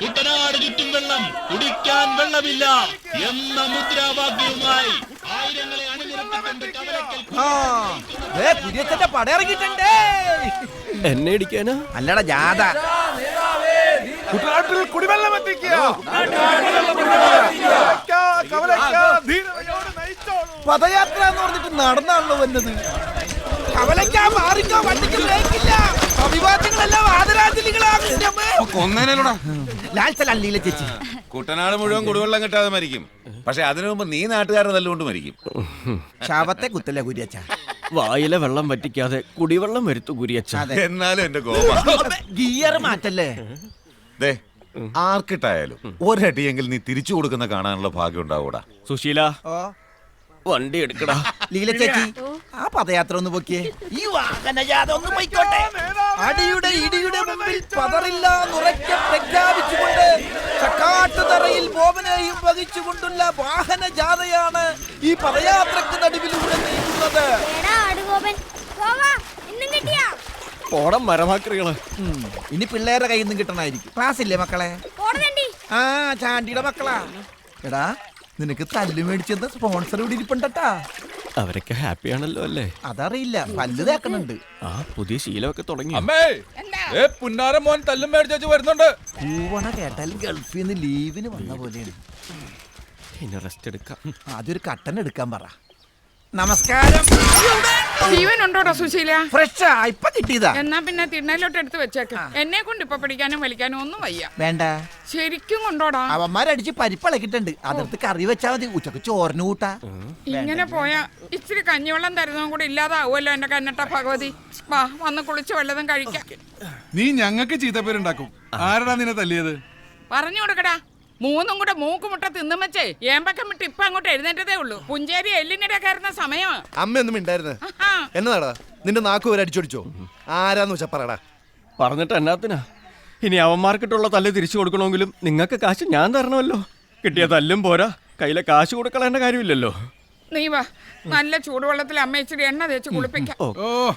കുട്ടനാട് ചുറ്റും വെള്ളം കുടിക്കാൻ വെള്ളമില്ല എന്ന മുദ്രാവാക്യവുമായി ആയിരങ്ങളെ അണിനിരത്തിക്കൊണ്ട് കവലക്കൽ ആ, ദേ പുതിയച്ഛന്റെ പട ഇറങ്ങിയിട്ടുണ്ട്. എന്നെ ഇടിക്കാനാ? അല്ലടാ ജാഥ. കുട്ടനാട്ടിൽ കുടിവെള്ളം എത്തിക്കുക. പദയാത്ര എന്ന് പറഞ്ഞിട്ട് നടന്നാണല്ലോ വന്നത്. കവലയ്ക്കാ മാറിക്കോ വണ്ടിക്ക് ബ്രേക്കില്ല. അഭിവാദ്യങ്ങളെല്ലാം ആദരാഞ്ജലികളാകും കൊന്നേനല്ലോടാ ലാൽ സലാം ലീല ചേച്ചി കുട്ടനാട് മുഴുവൻ കുടിവെള്ളം കിട്ടാതെ മരിക്കും. പക്ഷെ അതിനു മുമ്പ് നീ നാട്ടുകാരെ തല്ലുകൊണ്ട് മരിക്കും. ശാപത്തെ കുത്തല്ല കുര്യച്ച. വായിലെ വെള്ളം വറ്റിക്കാതെ കുടിവെള്ളം വരുത്തു കുരിയച്ച. എന്നാലും എന്റെ ഗോപ ഗിയർ മാറ്റല്ലേ? ദേ ആർക്കിട്ടായാലും ഒരടിയെങ്കിൽ നീ തിരിച്ചു കൊടുക്കുന്ന കാണാനുള്ള ഭാഗ്യം ഉണ്ടാവൂടാ. സുശീല ഓ. വണ്ടി എടുക്കടാ. ലീല ചേച്ചി ആ. പദയാത്ര ഒന്ന് പൊക്കിയേ. ഈ വാഹനജാഥ ഒന്ന് പൊയ്ക്കോട്ടെ. അടിയുടെ ഇടിയുടെ മുമ്പിൽ പതറില്ല നുറയ്ക്ക പ്രഖ്യാപിച്ചുകൊണ്ട് ചക്കാട്ടുതറയിൽ ബോബനെയും വഹിച്ചുകൊണ്ടുള്ള വാഹനജാഥയാണ് ഈ പദയാത്രക്ക് നടുവിലൂടെ നീക്കുന്നത് പോടം മരമാക്രികൾ. ഇനി പിള്ളേരുടെ കയ്യിൽ നിന്ന് കിട്ടണായിരിക്കും ക്ലാസ് ഇല്ലേ മക്കളെ ആ ചാണ്ടിയുടെ മക്കളാ. എടാ നിനക്ക് തല്ലു മേടിച്ചത് സ്പോൺസർ ഇവിടെ ഇരിപ്പുണ്ടട്ടാ. അവരൊക്കെ ഹാപ്പി ആണല്ലോ അല്ലേ? അതറിയില്ല പല്ല് തേക്കണുണ്ട് ആ പുതിയ ശീലമൊക്കെ തുടങ്ങി. അമ്മേ ഏ പുന്നാരം മോൻ തല്ലും മേടിച്ചു വരുന്നുണ്ട്. പൂവണ കേട്ടാൽ ഗൾഫിൽ നിന്ന് ലീവിന് വന്ന പോലെയാണ്. ഇനി റെസ്റ്റ് എടുക്കാം. ആദ്യം ഒരു കട്ടൻ എടുക്കാൻ പറ. നമസ്കാരം. ജീവൻ ഉണ്ടോടാ സുശീല ഫ്രഷാ ഇപ്പൊ കിട്ടിയതാ. എന്നാ പിന്നെ തിണ്ണയിലോട്ട് എടുത്ത് വെച്ചേക്കാം. എന്നെ കൊണ്ട് ഇപ്പൊ പിടിക്കാനും വലിക്കാനും ഒന്നും വയ്യ. വേണ്ട. ശരിക്കും കൊണ്ടോടാ. അവന്മാരടിച്ച് പരിപ്പിളക്കിട്ടുണ്ട് അതിർത്ത് കറി വെച്ചാ മതി. ഉച്ചയ്ക്ക് ചോറിന് കൂട്ടാ. ഇങ്ങനെ പോയാ ഇച്ചിരി കഞ്ഞിവെള്ളം തരുന്നതും കൂടെ ഇല്ലാതാവുമല്ലോ എന്റെ കന്നട്ട ഭഗവതി. വാ വന്ന് കുളിച്ച് വല്ലതും കഴിക്കാം. നീ ഞങ്ങൾക്ക് ചീത്തപ്പേരുണ്ടാക്കും. ആരടാ നിന്നെ തല്ലിയത്? പറഞ്ഞു കൊടുക്കടാ. മൂന്നും കൂടെ മൂക്കുമുട്ട തിന്നുമച്ചേ ഏമ്പക്കം വിട്ട് ഇപ്പൊ അങ്ങോട്ട് എഴുന്നേറ്റതേ ഉള്ളൂ. പുഞ്ചേരി എല്ലിനിടെ കയറുന്ന സമയം. അമ്മയൊന്നും ഉണ്ടായിരുന്നേ. എന്നതാടാ? നിന്റെ നാക്കു വരെ അടിച്ചോടിച്ചോ? ആരാന്ന് വെച്ചാ പറയടാ പറഞ്ഞിട്ട് എന്നാത്തിനാ? ഇനി അവന്മാർക്കിട്ടുള്ള തല്ല് തിരിച്ചു കൊടുക്കണമെങ്കിലും നിങ്ങൾക്ക് കാശ് ഞാൻ തരണമല്ലോ. കിട്ടിയ തല്ലും പോരാ. കയ്യിലെ കാശ് കൊടുക്കളേണ്ട കാര്യമില്ലല്ലോ. നീ വാ. നല്ല ചൂടുവെള്ളത്തിൽ അമ്മ ഇച്ചിരി എണ്ണ തേച്ച് കുളിപ്പിക്കാം. ഓ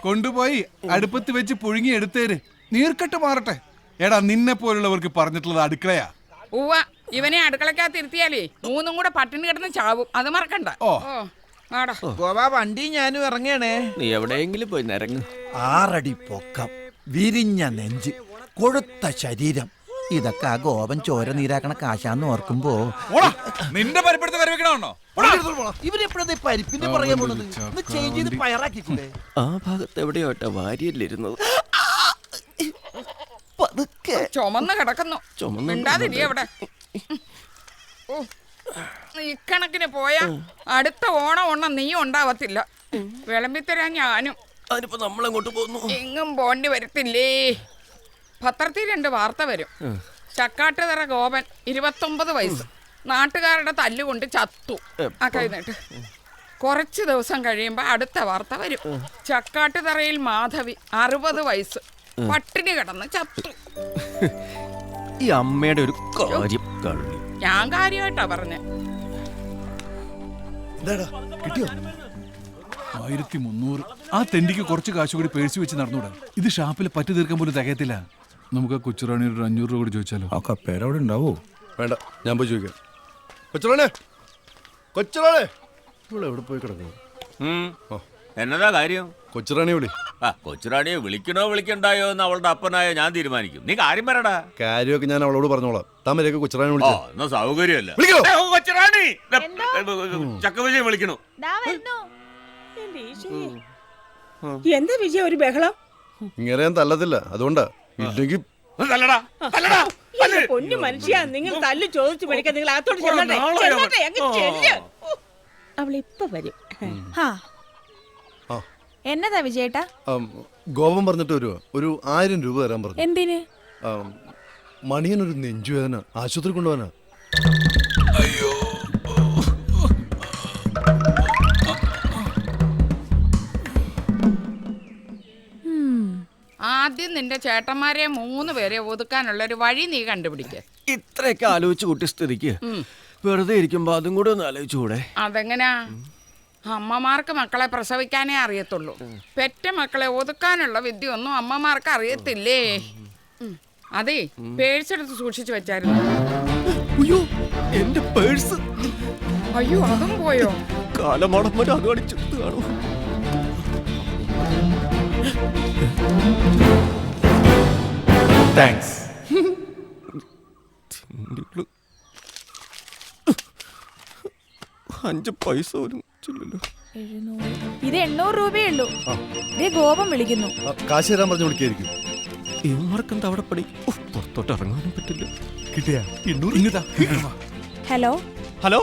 കൊണ്ടുപോയി അടുപ്പത്ത് വെച്ച് പുഴുങ്ങി എടുത്തേര്. നീർക്കെട്ട് മാറട്ടെ. എടാ നിന്നെ പോലുള്ളവർക്ക് പറഞ്ഞിട്ടുള്ളത് അടുക്കളയാ. ഉവ്വ ഇവനെ അടുക്കളക്കകത്ത് ഇരുത്തിയാലേ മൂന്നും കൂടെ പട്ടിണി കിടന്ന് ചാവും. അത് മറക്കണ്ട. ഓ. ആടാ ഗോവാ വണ്ടി ഞാനും ഇറങ്ങണേ. നീ എവിടെയെങ്കിലും പോയി നിരങ്ങ്. ആറടി പൊക്കം വിരിഞ്ഞ നെഞ്ച് കൊഴുത്ത ശരീരം. ഇതൊക്കെ ആ ഗോപൻ ചോര നീരാക്കണ കാശാന്ന് ഓർക്കുമ്പോ ഓടാ നിന്റെ പരിപ്പെടുത്ത് ഇവരെപ്പോഴത്തെ പരിപ്പിന്റെ പറയാൻ പോണത്? ചേഞ്ച് ചെയ്ത് പയറാക്കിക്കൂടെ? ആ ഭാഗത്ത് എവിടെയോട്ടെ വാരിയല്ലിരുന്നത്. പതുക്കെ ചുമന്ന് കിടക്കുന്നു. മിണ്ടാതിരി അവിടെ. ഓ, ഇക്കണക്കിന് പോയാ അടുത്ത ഓണം ഓണം നീ ഉണ്ടാവത്തില്ല. വിളമ്പിത്തരാ ഞാനും. അതിനിപ്പോ നമ്മളെങ്ങോട്ട് പോകുന്നു? എങ്ങും പോണ്ടി വരത്തില്ലേ? പത്രത്തിൽ രണ്ട് വാർത്ത വരും. ചക്കാട്ടുതറ ഗോപൻ ഇരുപത്തൊമ്പത് വയസ്സ്. നാട്ടുകാരുടെ തല്ലുകൊണ്ട് ചത്തു. ആ കഴിഞ്ഞിട്ട് കുറച്ച് ദിവസം കഴിയുമ്പോൾ അടുത്ത വാർത്ത വരും. ചക്കാട്ടുതറയിൽ മാധവി അറുപത് വയസ്സ്. പട്ടിണി കിടന്ന് ചത്തു. ഈ അമ്മയുടെ ഒരു കാര്യം കള്ളി ഞാൻ കാര്യമായിട്ടാ പറഞ്ഞേ. എന്താടാ? കിട്ടിയോ? ആയിരത്തി മുന്നൂറ്. ആ തെണ്ടിക്ക് കുറച്ച് കാശ് കൂടി പേഴ്സ് വെച്ച് നടന്നുകൂടാ ഇത് ഷാപ്പിൽ പറ്റി തീർക്കാൻ പോലും തികയത്തില്ല. നമുക്ക് ആ കൊച്ചുറാണി ഒരു അഞ്ഞൂറ് രൂപ കൂടി ചോദിച്ചാലോ? ആ കപ്പേരവിടെ ഉണ്ടാവോ? വേണ്ട ഞാൻ പോയി ചോദിക്കാം. കൊച്ചുറാണേ കൊച്ചുറാണേ. ഇവിടെ എവിടെ പോയി കിടക്കുന്നു? എന്നതാ കാര്യം? കൊച്ചുറാണി വിളി കൊച്ചുറാണിയെ വിളിക്കണോ വിളിക്കണ്ടായോ എന്ന് അവളുടെ അപ്പനായ ഞാൻ തീരുമാനിക്കും. നീ കാര്യം പറയടാ. കാര്യമൊക്കെ ഞാൻ അവളോട് പറഞ്ഞോളാം. താമരയൊക്കെ കൊച്ചുറാണി ഓ വിളിച്ചോ എന്നാ സൗകര്യമല്ല. വിളിക്കോ? ഏ, ഓ, കൊച്ചുറാണി! ചക്ക വിജയം വിളിക്കണു? ദാ വരുന്നു. എന്താ വിജയ ഒരു ബഹളം? ഇങ്ങനെ ഞാൻ തല്ലത്തില്ല. അതുകൊണ്ടാ. ഇല്ലെങ്കിൽ തല്ലടാ തല്ലടാ എന്റെ പൊന്നു മനുഷ്യ നിങ്ങൾ തല്ലു ചോദിച്ചു മേടിക്കാൻ നിങ്ങൾ അകത്തോട്ട് ചെല്ലട്ടെ ചെല്ലട്ടെ അങ്ങ് ചെല്ല്. അവൾ ഇപ്പൊ വരും. ഹാ ആ. എന്നതാ വിജയേട്ടാ? ആം, ഗോപം പറഞ്ഞിട്ട് വരുവാ? ഒരു ആയിരം രൂപ തരാൻ പറഞ്ഞു. എന്തിന്? ആം, മണിയനൊരു നെഞ്ചുവേദന ആശുപത്രി കൊണ്ടുപോകാനാ. ആദ്യം നിന്റെ ചേട്ടന്മാരെ മൂന്ന് പേരെ ഒതുക്കാനുള്ള ഒരു വഴി നീ കണ്ടുപിടിക്ക. ഇത്രയൊക്കെ ആലോചിച്ച് കുട്ടി സ്ഥിതിക്ക്. വെറുതെ ഇരിക്കുമ്പോ അതും കൂടെ ഒന്ന് ആലോചിച്ചുകൂടെ? അതെങ്ങനാ? അമ്മമാർക്ക് മക്കളെ പ്രസവിക്കാനേ അറിയത്തുള്ളൂ. പെറ്റ മക്കളെ ഒതുക്കാനുള്ള വിദ്യ ഒന്നും അമ്മമാർക്ക് അറിയത്തില്ലേ? അതെ പേഴ്സ് എടുത്ത് സൂക്ഷിച്ചു വെച്ചായിരുന്നു. അയ്യോ എന്റെ പേഴ്സ്. അയ്യോ അതും പോയോ? കാലമാടന്മാർ അത് അടിച്ചെടുത്ത് കാണും. താങ്ക്സ് അഞ്ച് പൈസ പോലും ഇത് എണ്ണൂറ് രൂപയേ ഉള്ളൂ. ദേ ഗോപം വിളിക്കുന്നു. കാശ് പറഞ്ഞു പറഞ്ഞ് വിളിക്കായിരിക്കും. ഇവന്മാർക്കെന്താ അവിടെ പടി ഉഫ്, പുറത്തോട്ട് ഇറങ്ങാനും പറ്റില്ല. കിട്ടിയാ? ഇങ്ങതാ ഹലോ? ഹലോ?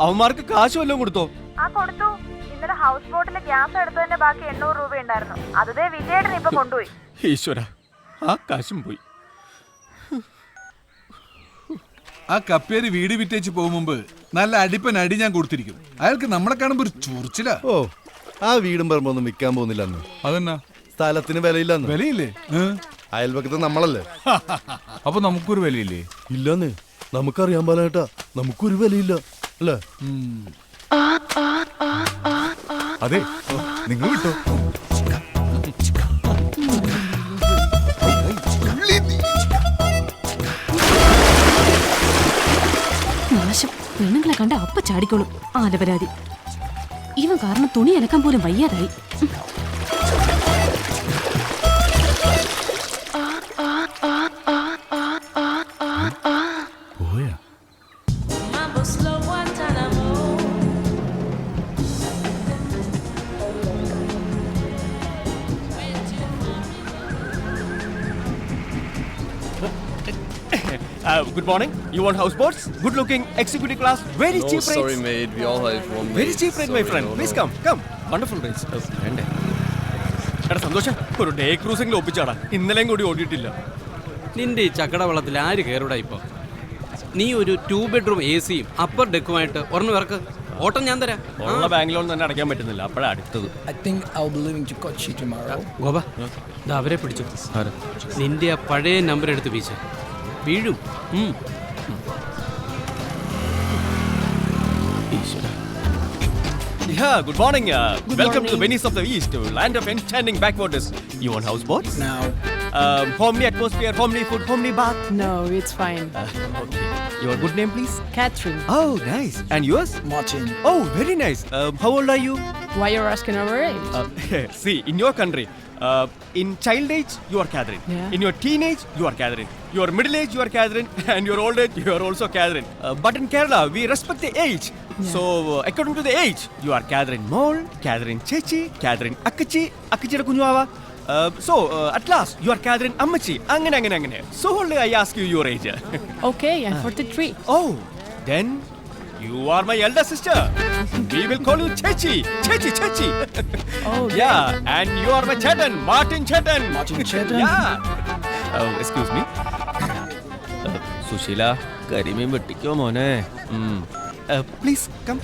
അവന്മാർക്ക് കാശ് വല്ലതും കൊടുത്തോ? ആ കൊടുത്തു. ഇന്നലെ ഹൗസ് ബോട്ടിലെ ഗ്യാസ് എടുത്തതിന്റെ ബാക്കി എണ്ണൂറ് രൂപ ഉണ്ടായിരുന്നു. അതേ വിജയുടെ വിജയേട്ടൻ ഇപ്പൊ കൊണ്ടുപോയി. ഈശ്വര ആ കാശും പോയി. ആ കപ്പേര് വീട് വിറ്റേച്ച് പോകും മുമ്പ് നല്ല അടിപ്പൻ അടി ഞാൻ കൊടുത്തിരിക്കും. അയാൾക്ക് നമ്മളെ കാണുമ്പോ ഒരു ചൊറിച്ചില. ഓ ആ വീടും പറമ്പൊന്നും വിൽക്കാൻ പോകുന്നില്ല അന്ന്. അതെന്നാ? സ്ഥലത്തിന് വിലയില്ലെന്ന് വിലയില്ലേ? അയൽപക്കത്ത് നമ്മളല്ലേ? അപ്പൊ നമുക്കൊരു വിലയില്ലേ? ഇല്ലെന്ന് നമുക്കറിയാൻ പാലേട്ടാ നമുക്കൊരു വിലയില്ല. അല്ലേ? അതെ. നിങ്ങൾ വിട്ടോ? കണ്ട അപ്പ ചാടിക്കോളും. ആലപരാതി ഇവൻ കാരണം തുണി അലക്കാൻ പോലും വയ്യാതായി. Good morning you want houseboats good looking executive class very cheap rates mate. We all have one very cheap rate my friend please come come wonderful rates വേണ്ടേ? എടാ സന്തോഷം. ഒരു ഡേ ക്രൂസിംഗിൽ ഒപ്പിച്ചാടാ. ഇന്നലെയും കൂടി ഓടിയിട്ടില്ല. നിന്റെ ഈ ചക്കട വെള്ളത്തിൽ ആര് കയറൂടാ ഇപ്പൊ? നീ ഒരു ടൂ ബെഡ്റൂം എ സിയും അപ്പർ ഡെക്കുമായിട്ട് ഒരെണ്ണം ഇറക്ക്. ഓട്ടം ഞാൻ തരാം. ഉള്ള ബാങ്ക് ലോൺ തന്നെ അടയ്ക്കാൻ പറ്റുന്നില്ല. അപ്പോഴാണ് അടുത്തത്. I think I will leaving to Kochi tomorrow ഗോപ ദാ അവരെ പിടിച്ചു. നിന്റെ ആ പഴയ നമ്പർ എടുത്ത് വീശ. വീഴും Yeah, good morning. Uh, good welcome morning. to the Venice of the East, land of enchanting backwaters. You want houseboats? No. Um, homely atmosphere, homely food, homely bath. No, it's fine. Uh, okay. Your good name, please? Catherine. Oh, nice. And yours? Martin. Oh, very nice. Um, how old are you? Why you're asking our age? Uh, see, in your country, uh, in child age, you are gathering Yeah. In your teenage, you are gathering Your middle age, you are gathering And your old age, you are also gathering Uh, but in Kerala, we respect the age. So, uh, according to the age, you are gathering Mole, gathering Chechi, gathering Akachi, Akachiയുടെ കുഞ്ഞുവാവ Uh, so, uh, at last, you are gathering Ammachi. അങ്ങനെ അങ്ങനെ അങ്ങനെ I ask you your age. Okay, I'm 43. oh, then you are my elder sister. We will call you Chechi. Chechi, Chechi. Oh, Yeah, and you are my Chetan, Martin Chetan. Martin Chetan? Yeah. Oh, excuse me. Uh, Susheela കരിമീൻ വെട്ടിക്കോ മോനെ please come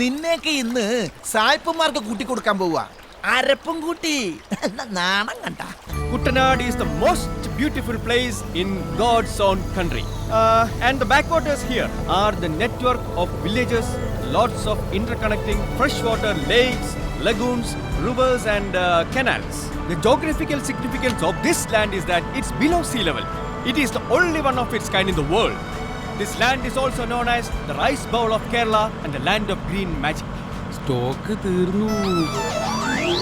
നിന്നെയൊക്കെ ഇന്ന് സായിപ്പന്മാർക്ക് കൂട്ടിക്കൊടുക്കാൻ പോവാ അരപ്പും കൂട്ടി നാണം കണ്ട Kuttanad is the most beautiful place in God's own country. Uh, and the backwaters here are the network of villages, lots of interconnecting freshwater lakes, lagoons, rivers, and uh, canals. The geographical significance of this land is that it's below sea level. It is the only one of its kind in the world. This land is also known as the rice bowl of Kerala and the land of green magic. Stock തീർന്നു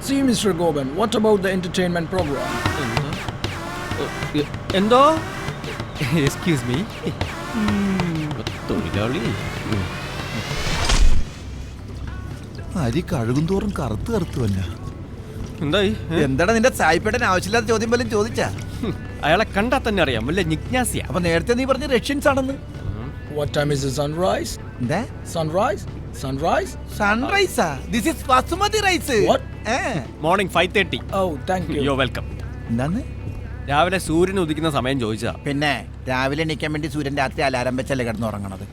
See, Mr. Goban, what about the entertainment program? എന്തോ excuse me തൊഴിലാളി അരി കഴുകും തോറും കറുത്ത് കറുത്ത് തന്നെ എന്തായി? എന്താടാ നിന്റെ സായിപ്പേട്ടൻ ആവശ്യമില്ലാത്ത ചോദ്യം പോലും ചോദിച്ചാ അയാളെ കണ്ടാ തന്നെ അറിയാം വല്ല ജിജ്ഞാസിയ അപ്പൊ നേരത്തെ നീ പറഞ്ഞ റഷ്യൻസ് ആണെന്ന് What time is the sunrise? എന്താ Sunrise? Sunrise? സൺറൈസാ this is basmati rice What? Morning five thirty oh thank you you're welcome എന്താന്ന് രാവിലെ സൂര്യൻ ഉദിക്കുന്ന സമയം ചോദിച്ചതാ. പിന്നെ രാവിലെ എണീക്കാൻ വേണ്ടി സൂര്യൻ രാത്രി അലാരം വെച്ചല്ലേ കിടന്നുറങ്ങണത്?